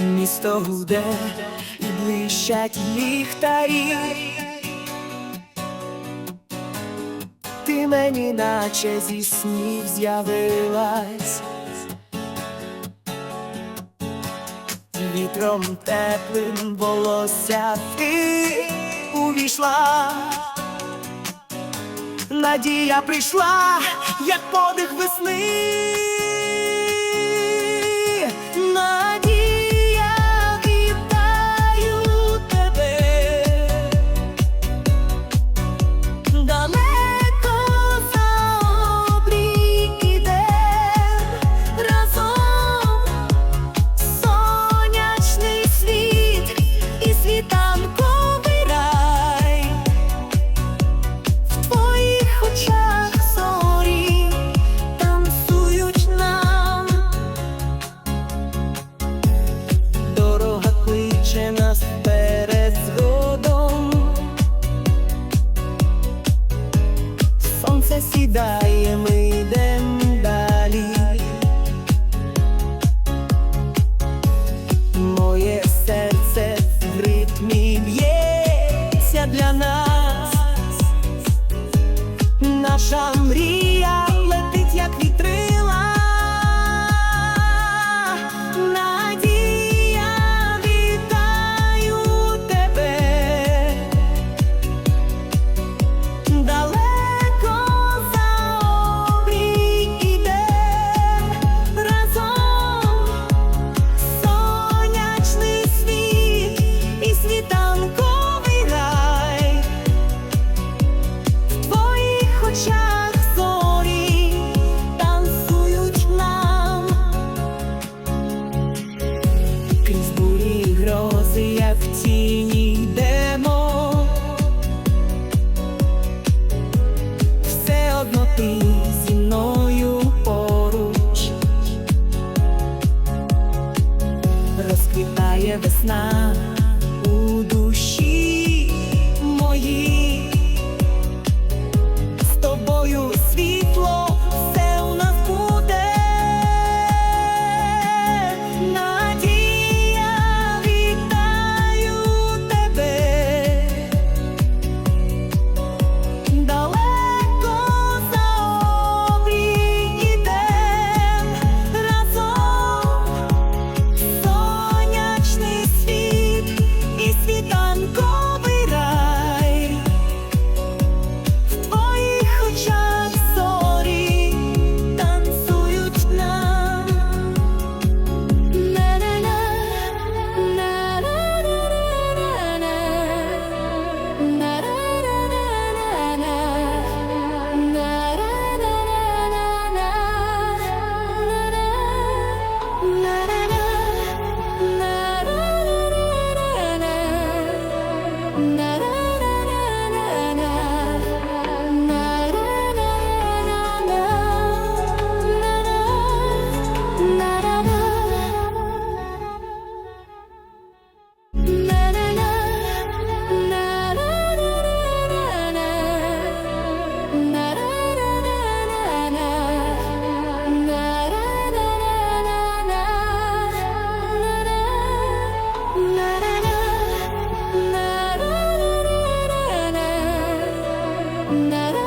місто гуде і блищать ліхтарі. Ти мені наче зі снів з'явилась. Вітром теплим волосся ти увійшла. Надія прийшла, як подих весни. сонце сідає, ми йдем далі. Моє серце в ритмі б'ється для нас, наша мрія. в тіні йдемо, все одно ти зі мною поруч, розквітає весна у душі моїй. na